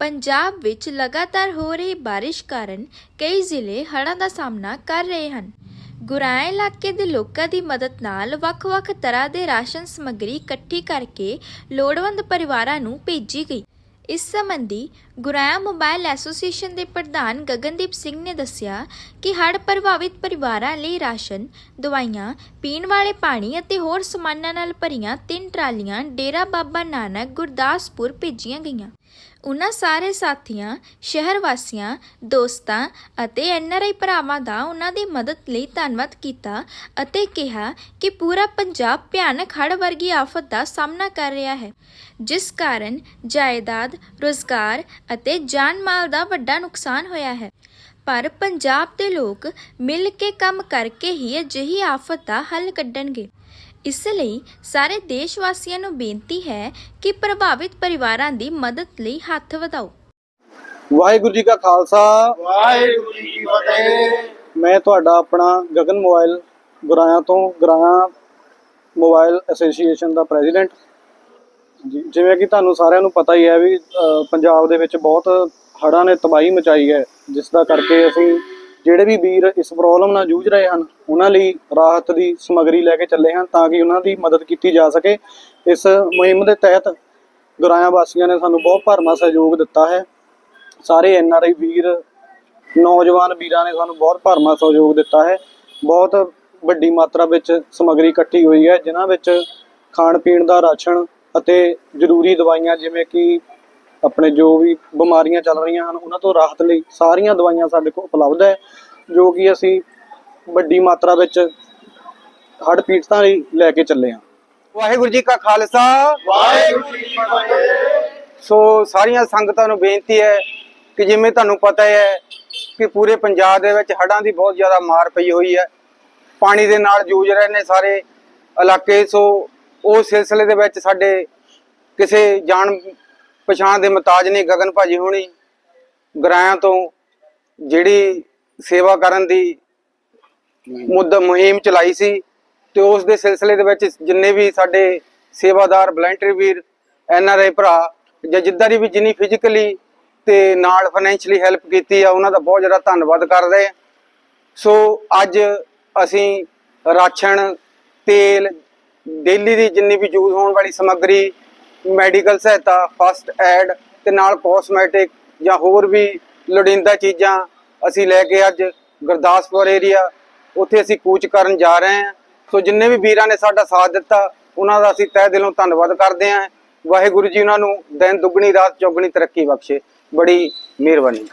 ਪੰਜਾਬ ਵਿੱਚ ਲਗਾਤਾਰ ਹੋ ਰਹੀ ਬਾਰਿਸ਼ ਕਾਰਨ ਕਈ ਜ਼ਿਲ੍ਹੇ ਹੜ੍ਹਾਂ ਦਾ ਸਾਹਮਣਾ ਕਰ ਰਹੇ ਹਨ। ਗੁਰਾਇਆ ਇਲਾਕੇ ਦੇ ਲੋਕਾਂ ਦੀ ਮਦਦ ਨਾਲ ਵੱਖ-ਵੱਖ ਤਰ੍ਹਾਂ ਦੇ ਰਾਸ਼ਨ ਸਮੱਗਰੀ ਇਕੱਠੀ ਕਰਕੇ ਲੋੜਵੰਦ ਪਰਿਵਾਰਾਂ ਨੂੰ ਭੇਜੀ ਗਈ। ਇਸ ਸੰਬੰਧੀ ਗੁਰਾਇਆ ਮੋਬਾਈਲ ਐਸੋਸੀਏਸ਼ਨ ਦੇ ਪ੍ਰਧਾਨ ਗਗਨਦੀਪ ਸਿੰਘ ਨੇ ਦੱਸਿਆ ਕਿ ਹੜ੍ਹ ਪ੍ਰਭਾਵਿਤ ਪਰਿਵਾਰਾਂ ਲਈ ਰਾਸ਼ਨ, ਦਵਾਈਆਂ, ਪੀਣ ਵਾਲੇ ਪਾਣੀ ਅਤੇ ਹੋਰ ਸਮਾਨਾਂ ਨਾਲ ਭਰੀਆਂ ਤਿੰਨ ਟਰਾਲੀਆਂ ਡੇਰਾ ਬਾਬਾ ਨਾਨਕ ਗੁਰਦਾਸਪੁਰ ਭੇਜੀਆਂ ਗਈਆਂ। ਉਨ੍ਹਾਂ ਸਾਰੇ ਸਾਥੀਆਂ, ਸ਼ਹਿਰ ਵਾਸੀਆਂ, ਦੋਸਤਾਂ ਅਤੇ ਐਨਆਰਆਈ ਭਰਾਵਾਂ ਦਾ ਉਨ੍ਹਾਂ ਦੀ ਮਦਦ ਲਈ ਧੰਨਵਾਦ ਕੀਤਾ ਅਤੇ ਕਿਹਾ ਕਿ ਪੂਰਾ ਪੰਜਾਬ ਭਿਆਨਕ ਹੜ੍ਹ ਵਰਗੀ ਆਫਤ ਦਾ ਸਾਹਮਣਾ ਕਰ ਰਿਹਾ ਹੈ ਜਿਸ ਕਾਰਨ ਜਾਇਦਾਦ, ਰੁਜ਼ਗਾਰ ਅਤੇ ਜਾਨ ਮਾਲ ਦਾ ਵੱਡਾ ਨੁਕਸਾਨ ਹੋਇਆ ਹੈ। ਪਰ ਪੰਜਾਬ ਦੇ ਲੋਕ ਮਿਲ ਕੇ ਕੰਮ ਕਰਕੇ ਹੀ ਅਜਿਹੀ ਆਫਤ ਦਾ ਹੱਲ ਕੱਢਣਗੇ। ਇਸ ਲਈ ਸਾਰੇ ਦੇਸ਼ ਵਾਸੀਆਂ ਨੂੰ ਬੇਨਤੀ ਹੈ ਕਿ ਪ੍ਰਭਾਵਿਤ ਪਰਿਵਾਰਾਂ ਦੀ ਮਦਦ ਲਈ ਹੱਥ ਵਧਾਓ। ਵਾਹਿਗੁਰੂ ਜੀ ਕਾ ਖਾਲਸਾ। ਵਾਹਿਗੁਰੂ ਜੀ ਕੀ ਫਤਿਹ। ਮੈਂ ਤੁਹਾਡਾ ਆਪਣਾ ਗਗਨ ਮੋਬਾਈਲ ਗੁਰਾਇਆ ਤੋਂ ਗੁਰਾਇਆ ਮੋਬਾਈਲ ਐਸੋਸੀਏਸ਼ਨ ਦਾ ਪ੍ਰੈਜ਼ੀਡੈਂਟ ਜਿਵੇਂ ਕਿ ਤੁਹਾਨੂੰ ਸਾਰਿਆਂ ਨੂੰ ਪਤਾ ਹੀ ਹੈ ਵੀ ਪੰਜਾਬ ਦੇ ਵਿੱਚ ਬਹੁਤ ਹੜ੍ਹਾਂ ਨੇ ਤਬਾਹੀ ਮਚਾਈ ਹੈ, ਜਿਸ ਦਾ ਕਰਕੇ ਅਸੀਂ ਜਿਹੜੇ ਵੀ ਵੀਰ ਇਸ ਪ੍ਰੋਬਲਮ ਨਾਲ ਜੂਝ ਰਹੇ ਹਨ, ਉਹਨਾਂ ਲਈ ਰਾਹਤ ਦੀ ਸਮੱਗਰੀ ਲੈ ਕੇ ਚੱਲੇ ਹਨ ਤਾਂ ਕਿ ਉਹਨਾਂ ਦੀ ਮਦਦ ਕੀਤੀ ਜਾ ਸਕੇ। ਇਸ ਮੁਹਿੰਮ ਦੇ ਤਹਿਤ ਗੁਰਾਇਆ ਵਾਸੀਆਂ ਨੇ ਸਾਨੂੰ ਬਹੁਤ ਭਰਮਾ ਸਹਿਯੋਗ ਦਿੱਤਾ ਹੈ। ਸਾਰੇ ਐਨ ਆਰ ਆਈ ਵੀਰ, ਨੌਜਵਾਨ ਵੀਰਾਂ ਨੇ ਸਾਨੂੰ ਬਹੁਤ ਭਰਮਾ ਸਹਿਯੋਗ ਦਿੱਤਾ ਹੈ। ਬਹੁਤ ਵੱਡੀ ਮਾਤਰਾ ਵਿੱਚ ਸਮੱਗਰੀ ਇਕੱਠੀ ਹੋਈ ਹੈ, ਜਿਨ੍ਹਾਂ ਵਿੱਚ ਖਾਣ ਪੀਣ ਦਾ ਰਾਸ਼ਨ ਅਤੇ ਜ਼ਰੂਰੀ ਦਵਾਈਆਂ ਜਿਵੇਂ ਕਿ ਆਪਣੇ ਜੋ ਵੀ ਬਿਮਾਰੀਆਂ ਚੱਲ ਰਹੀਆਂ ਹਨ ਉਹਨਾਂ ਤੋਂ ਰਾਹਤ ਲਈ ਸਾਰੀਆਂ ਦਵਾਈਆਂ ਸਾਡੇ ਕੋਲ ਉਪਲਬਧ ਹੈ ਜੋ ਕਿ ਅਸੀਂ ਵੱਡੀ ਮਾਤਰਾ ਵਿੱਚ ਹੜ੍ਹ ਪੀੜਤਾਂ ਲਈ ਲੈ ਕੇ ਚੱਲੇ ਹਾਂ। ਵਾਹਿਗੁਰੂ ਜੀ ਕਾ ਖਾਲਸਾ। ਵਾਹਿਗੁਰੂ ਜੀ ਕੀ ਫਤਿਹ। ਸੋ ਸਾਰੀਆਂ ਸੰਗਤਾਂ ਨੂੰ ਬੇਨਤੀ ਹੈ ਕਿ ਜਿਵੇਂ ਤੁਹਾਨੂੰ ਪਤਾ ਹੈ ਕਿ ਪੂਰੇ ਪੰਜਾਬ ਦੇ ਵਿੱਚ ਹੜ੍ਹਾਂ ਦੀ ਬਹੁਤ ਜ਼ਿਆਦਾ ਮਾਰ ਪਈ ਹੋਈ ਹੈ। ਪਾਣੀ ਦੇ ਨਾਲ ਜੂਝ ਰਹੇ ਨੇ ਸਾਰੇ ਇਲਾਕੇ ਸੋ ਉਸ ਸਿਲਸਿਲੇ ਦੇ ਵਿੱਚ ਸਾਡੇ ਕਿਸੇ ਜਾਣ ਪਛਾਣ ਦੇ ਮੁਤਾਜ ਨੇ ਗਗਨ ਭਾਜੀ ਹੋਣੀ, ਗਰਾਇਆਂ ਤੋਂ ਜਿਹੜੀ ਸੇਵਾ ਕਰਨ ਦੀ ਮੁੱਦਾ, ਮੁਹਿੰਮ ਚਲਾਈ ਸੀ ਤੇ ਉਸ ਦੇ ਸਿਲਸਿਲੇ ਦੇ ਵਿੱਚ ਜਿੰਨੇ ਵੀ ਸਾਡੇ ਸੇਵਾਦਾਰ voluntary Veer, N R I ਭਰਾ ਜਾਂ ਜਿੱਦਾਂ ਦੀ ਵੀ ਜਿੰਨੀ ਫਿਜ਼ੀਕਲੀ ਤੇ ਨਾਲ ਫਾਈਨੈਂਸ਼ੀਅਲੀ ਹੈਲਪ ਕੀਤੀ ਆ, ਉਹਨਾਂ ਦਾ ਬਹੁਤ ਜ਼ਿਆਦਾ ਧੰਨਵਾਦ ਕਰਦੇ ਆ। ਸੋ ਅੱਜ ਅਸੀਂ ਰਾਸ਼ਨ, ਤੇਲ ਡੇਲੀ ਦੀ ਜਿੰਨੀ ਵੀ ਯੂਜ਼ ਹੋਣ ਵਾਲੀ ਸਮੱਗਰੀ, ਮੈਡੀਕਲ ਸਹਾਇਤਾ, ਫਸਟ ਐਡ ਤੇ ਨਾਲ ਕਾਸਮੈਟਿਕ ਜਾਂ ਹੋਰ ਵੀ ਲੋੜੀਂਦਾ ਚੀਜ਼ਾਂ ਅਸੀਂ ਲੈ ਕੇ ਅੱਜ ਗੁਰਦਾਸਪੁਰ ਏਰੀਆ ਉੱਥੇ ਅਸੀਂ ਕੂਚ ਕਰਨ ਜਾ ਰਹੇ ਹਾਂ। ਸੋ ਜਿੰਨੇ ਵੀ ਵੀਰਾਂ ਨੇ ਸਾਡਾ ਸਾਥ ਦਿੱਤਾ, ਉਹਨਾਂ ਦਾ ਅਸੀਂ ਤਹਿ ਦਿਲੋਂ ਧੰਨਵਾਦ ਕਰਦੇ ਹਾਂ। ਵਾਹਿਗੁਰੂ ਜੀ ਉਹਨਾਂ ਨੂੰ ਦਿਨ ਦੁੱਗਣੀ, ਰਾਤ ਚੌਗਣੀ ਤਰੱਕੀ ਬਖਸ਼ੇ। ਬੜੀ ਮਿਹਰਬਾਨੀ।